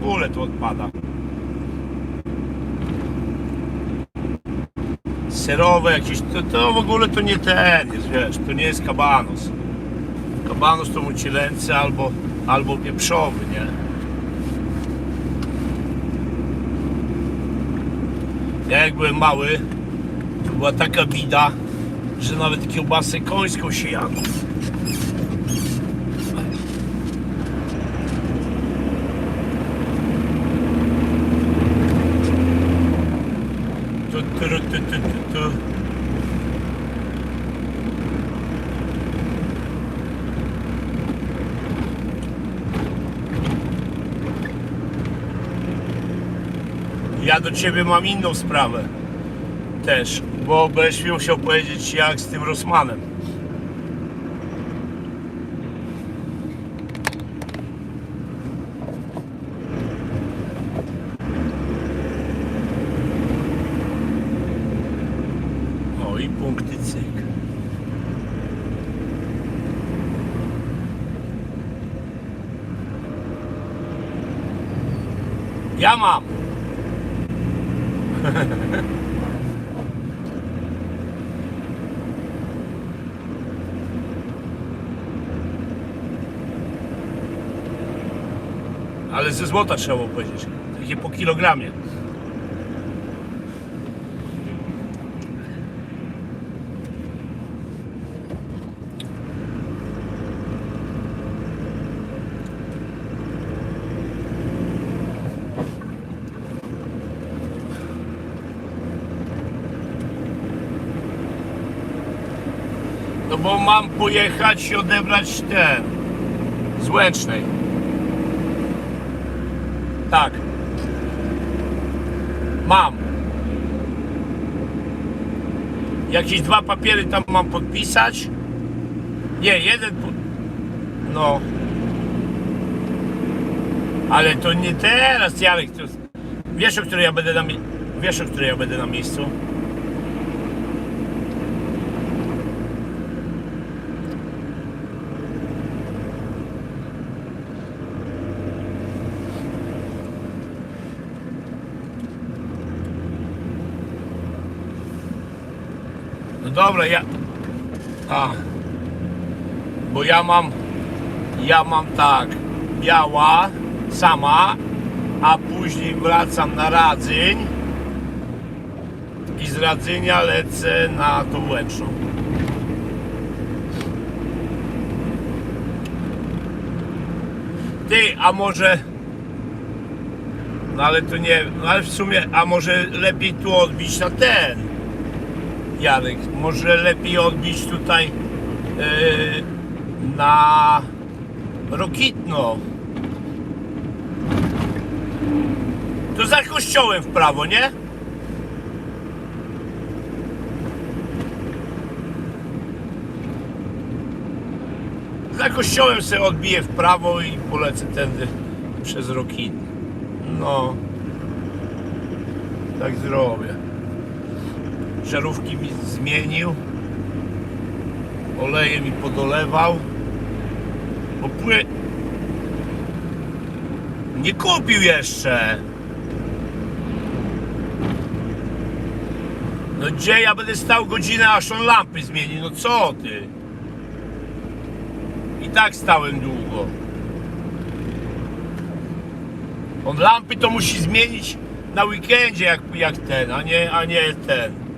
ogóle to odpada. Serowe jakieś, to, to w ogóle to nie ten jest, wiesz, to nie jest kabanos. Kabanos to mucilęcy albo, albo pieprzowy, nie? Ja jak byłem mały, to była taka bida, że nawet kiełbasę końską się jadło. Tu, tu, tu, tu, tu, tu. Ja do ciebie mam inną sprawę też, bo będziesz mi musiał powiedzieć jak z tym Rosmanem. O i punkty cyk. Ja mam. Ale ze złota trzeba było powiedzieć. Takie po kilogramie. No bo mam pojechać i odebrać ten z Łęcznej. Tak. Mam. Jakieś dwa papiery tam mam podpisać. Nie, jeden. No. Ale to nie teraz, Jarek. To... Wiesz, o której ja będę na mi... Wiesz, o której ja będę na miejscu? Dobra, ja. A. Bo ja mam. Ja mam tak. Biała, sama, a później wracam na Radzyń. I z Radzynia lecę na tą Łęczną. Ty, a może. No ale to nie. No ale w sumie, a może lepiej tu odbić na ten. Jarek, może lepiej odbić tutaj yy, na Rokitno. To za kościołem w prawo, nie? Za kościołem sobie odbiję w prawo i polecę tędy przez Rokitno. No. Tak zrobię żarówki mi zmienił. Oleje mi podolewał. Bo pły nie kupił jeszcze. No gdzie ja będę stał godzinę aż on lampy zmieni? No co ty? I tak stałem długo. On lampy to musi zmienić na weekendzie jak, jak ten, a nie, a nie ten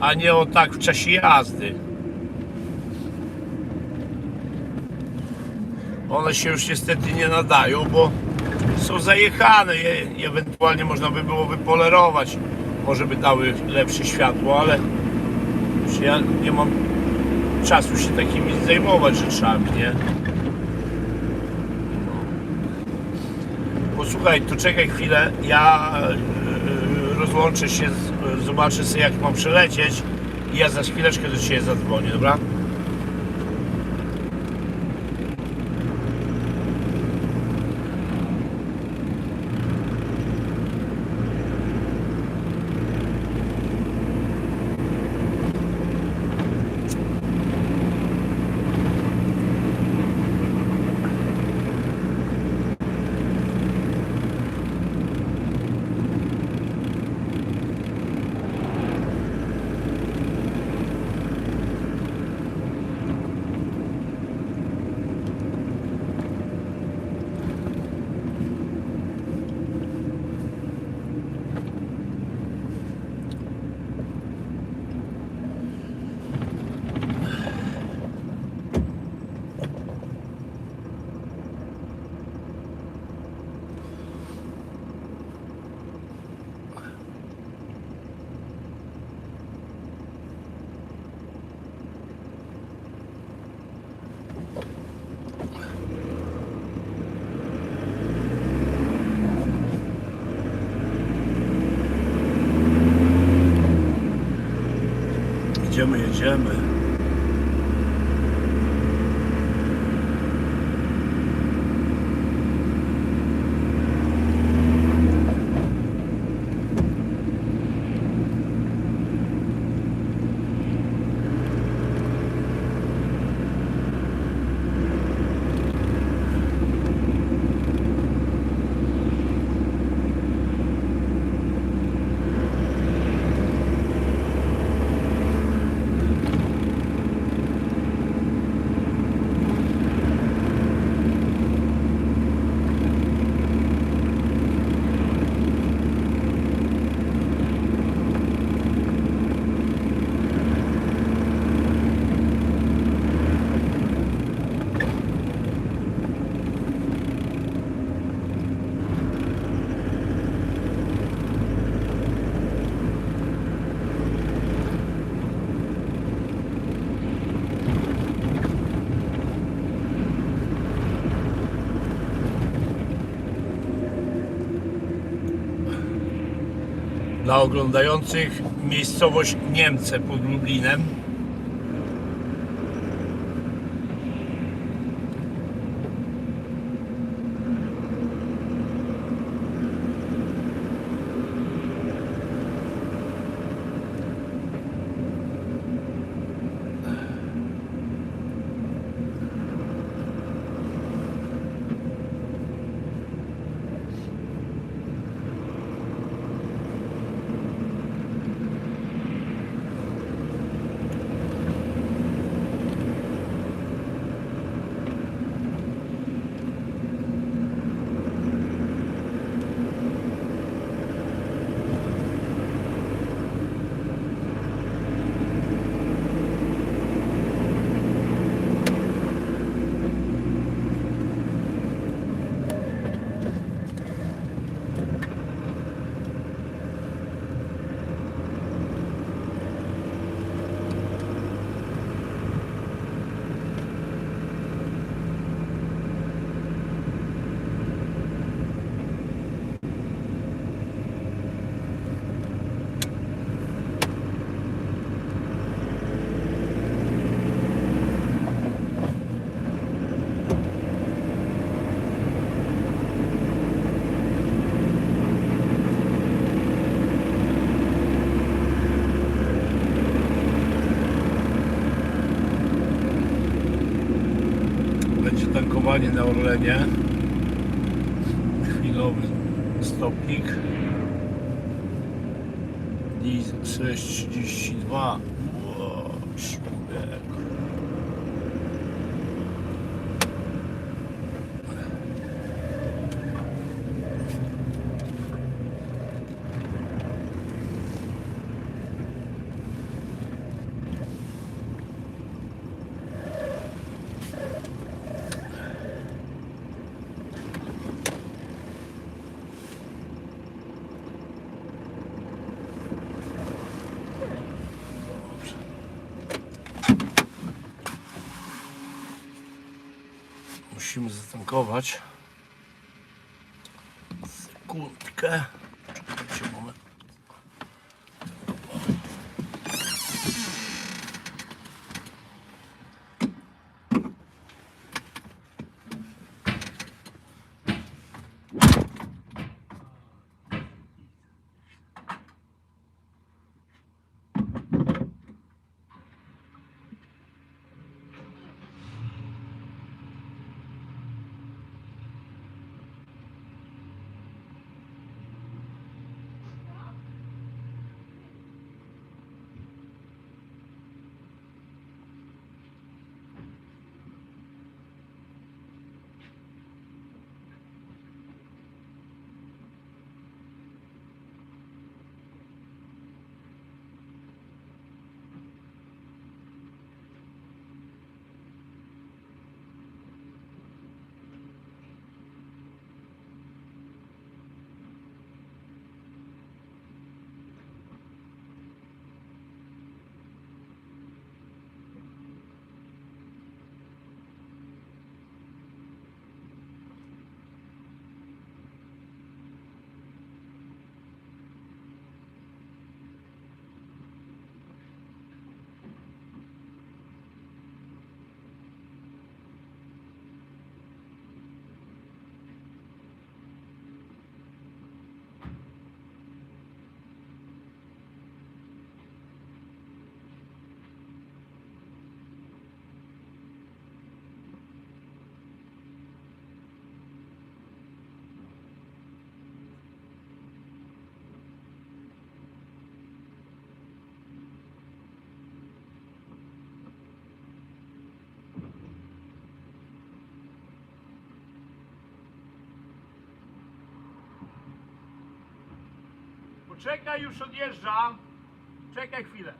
a nie o tak w czasie jazdy. One się już niestety nie nadają, bo są zajechane. Je, ewentualnie można by było wypolerować. Może by dały lepsze światło, ale ja nie mam czasu się takimi zajmować rzeczami, nie? Posłuchaj, to czekaj chwilę. Ja yy, rozłączę się, z, zobaczę sobie jak mam przelecieć i ja za chwileczkę do Ciebie zadzwonię, dobra? Jedziemy, jedziemy. Dla oglądających miejscowość Niemce pod Lublinem. Yeah. Musimy Poczekaj, już odjeżdżam. Czekaj chwilę.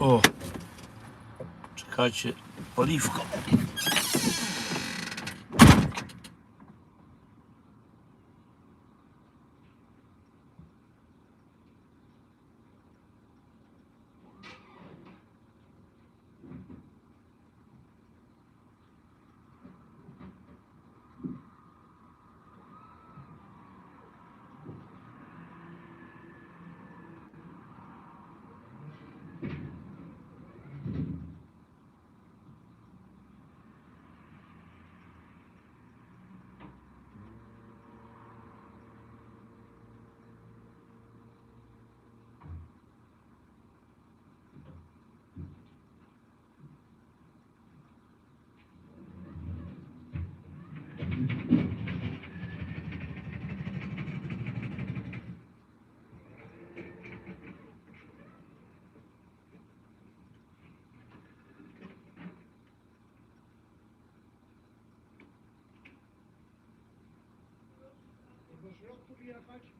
O, czekajcie, oliwko. mijlocul ea face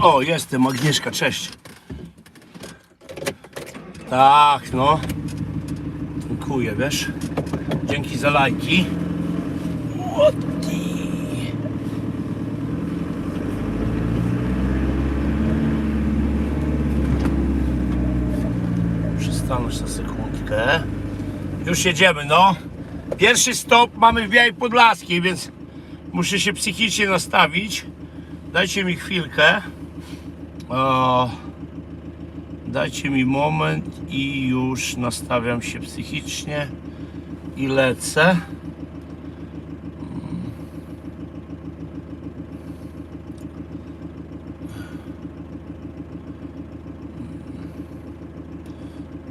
O, jestem, Agnieszka, cześć. Tak, no. Dziękuję, wiesz. Dzięki za lajki. Łotki. Przystanąć na sekundkę. Już jedziemy, no. Pierwszy stop mamy w Białej Podlaskiej, więc muszę się psychicznie nastawić. Dajcie mi chwilkę. O, dajcie mi moment i już nastawiam się psychicznie i lecę.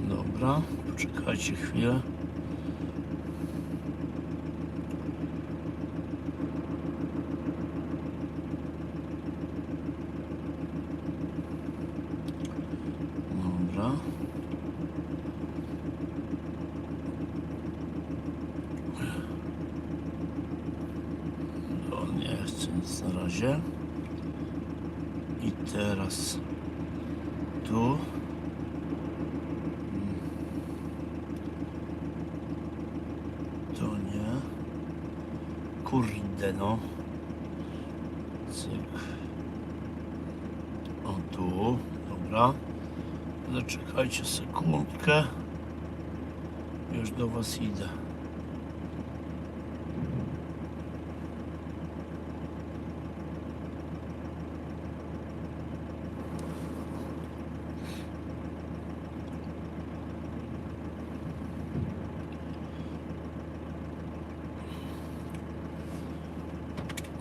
Dobra. Poczekajcie chwilę. Dobra. To nie chcę nic na razie. I teraz tu. To nie. Kurde no. Cyk. O tu. Dobra. Zaczekajcie sekundkę. Już do was idę.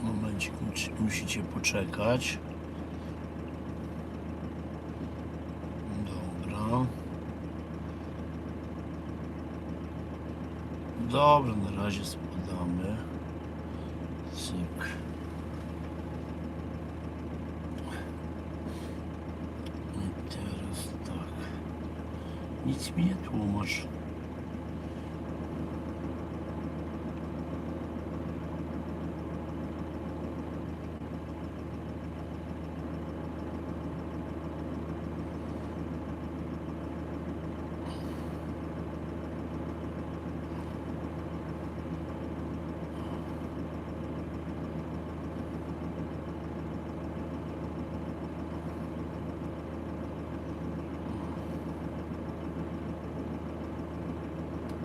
Momencik, musi- musicie poczekać. Dobra. Dobra, na razie spadamy. Cyk. I teraz tak. Nic mi nie tłumacz.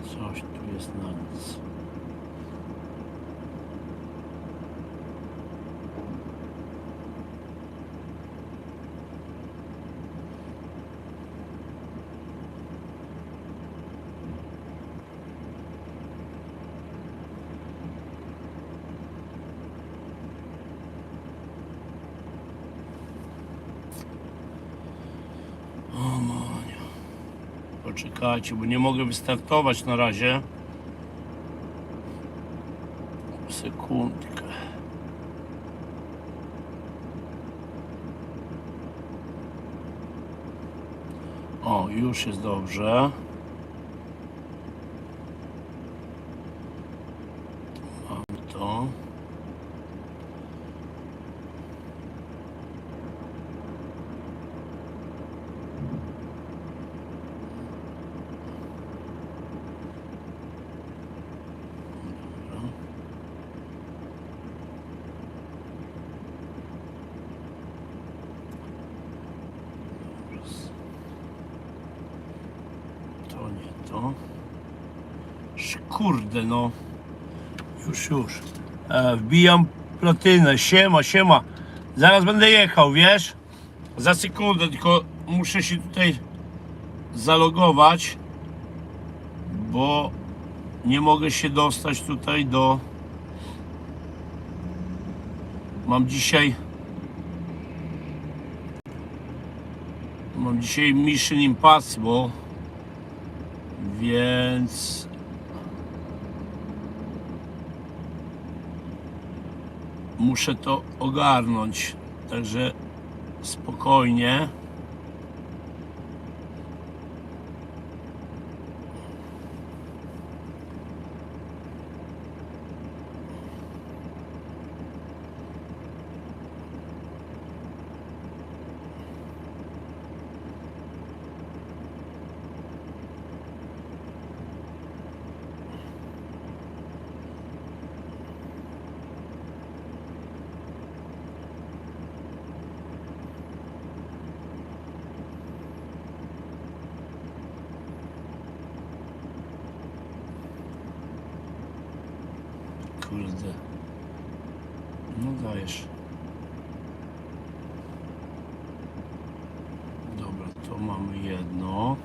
Coś tu jest na nic. O Maniu. Poczekajcie, bo nie mogę wystartować na razie. Sekundkę. O, już jest dobrze. Mam to. Dobra. Raz. To nie to. Sz- Kurde no. Już, już. E, wbijam platynę. Siema, siema. Zaraz będę jechał, wiesz? Za sekundę, tylko muszę się tutaj zalogować, bo nie mogę się dostać tutaj do. Mam dzisiaj. Mam dzisiaj Mission Impossible, więc. Muszę to ogarnąć. Także spokojnie. Kurde. No dajesz. Dobra, to mamy jedno.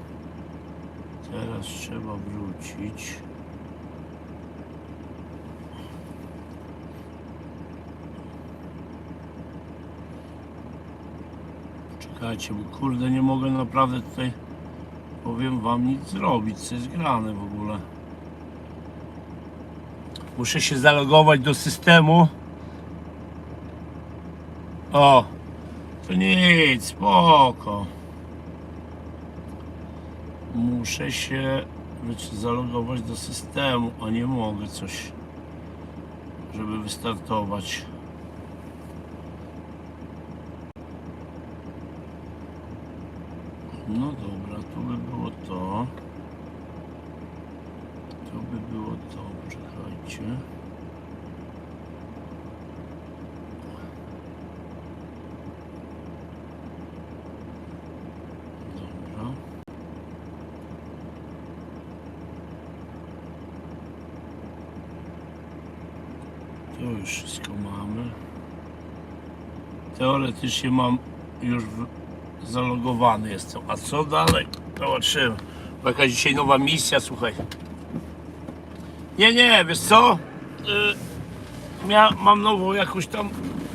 Teraz trzeba wrócić. Czekajcie, bo kurde nie mogę naprawdę tutaj powiem wam nic zrobić, co jest grane w ogóle. Muszę się zalogować do systemu. O, to nic, spoko. Muszę się zalogować do systemu, a nie mogę coś, żeby wystartować. No dobra, tu by było to. Tu by było to, poczekajcie. Dobra. Tu już wszystko mamy. Teoretycznie mam już zalogowany jestem. A co dalej? Zobaczymy. Jakaś dzisiaj nowa misja, słuchaj. Nie, nie, wiesz co? Y, ja mam nową jakąś tam,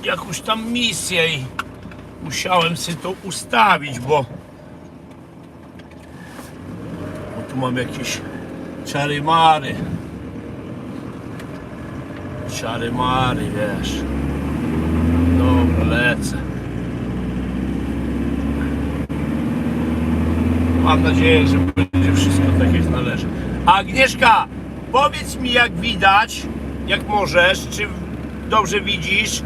jakąś tam misję i musiałem sobie to ustawić, bo bo tu mam jakieś czary mary. Czary mary, wiesz. Lecę. Mam nadzieję, że będzie wszystko tak jak należy. Agnieszka, powiedz mi jak widać, jak możesz, czy dobrze widzisz,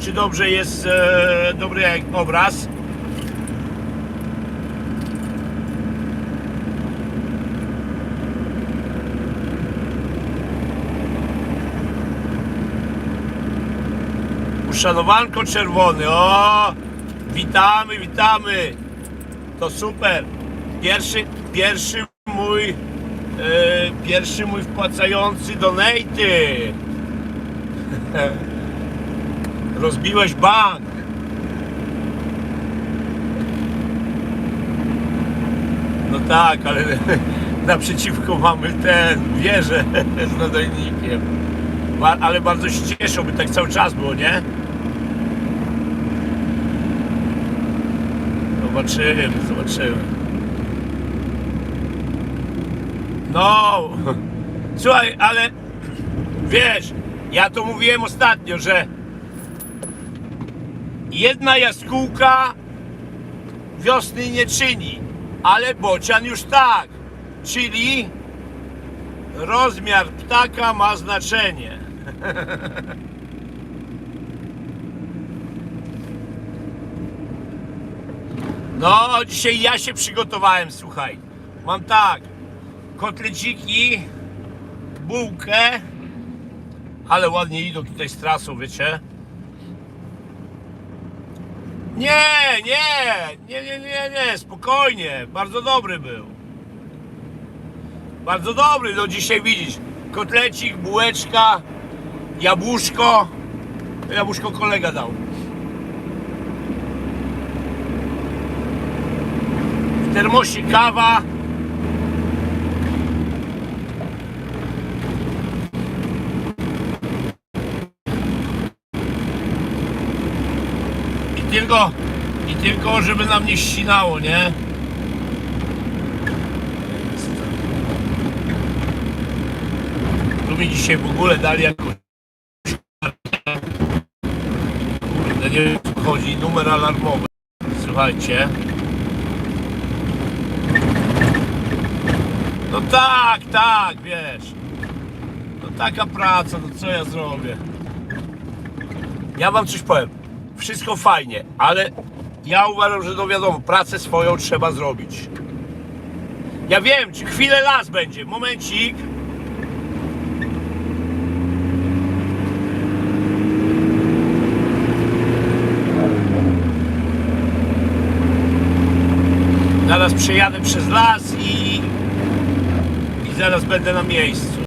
czy dobrze jest e, dobry obraz. Uszanowanko czerwony, o! Witamy, witamy! To super. Pierwszy, pierwszy mój, e, pierwszy mój wpłacający donaty. Rozbiłeś bank. No tak, ale naprzeciwko mamy ten, wieżę z nadajnikiem. Ale bardzo się cieszą, by tak cały czas było, nie? Zobaczymy, zobaczymy. No, słuchaj, ale wiesz, ja to mówiłem ostatnio, że jedna jaskółka wiosny nie czyni, ale bocian już tak. Czyli rozmiar ptaka ma znaczenie. No, dzisiaj ja się przygotowałem, słuchaj. Mam tak, kotleciki, bułkę, ale ładnie idą tutaj z trasą, wiecie. Nie, nie, nie, nie, nie, nie, spokojnie, bardzo dobry był. Bardzo dobry, no dzisiaj widzisz, kotlecik, bułeczka, jabłuszko, jabłuszko kolega dał. W termosie kawa. I tylko, i tylko, żeby nam nie ścinało, nie? Tu mi dzisiaj w ogóle dali jakąś Kurde, nie wiem chodzi, numer alarmowy. Słuchajcie. No tak, tak, wiesz. No taka praca, no co ja zrobię? Ja wam coś powiem. Wszystko fajnie, ale ja uważam, że no wiadomo, pracę swoją trzeba zrobić. Ja wiem, czy chwilę las będzie. Momencik. Zaraz przejadę przez las zaraz będę na miejscu.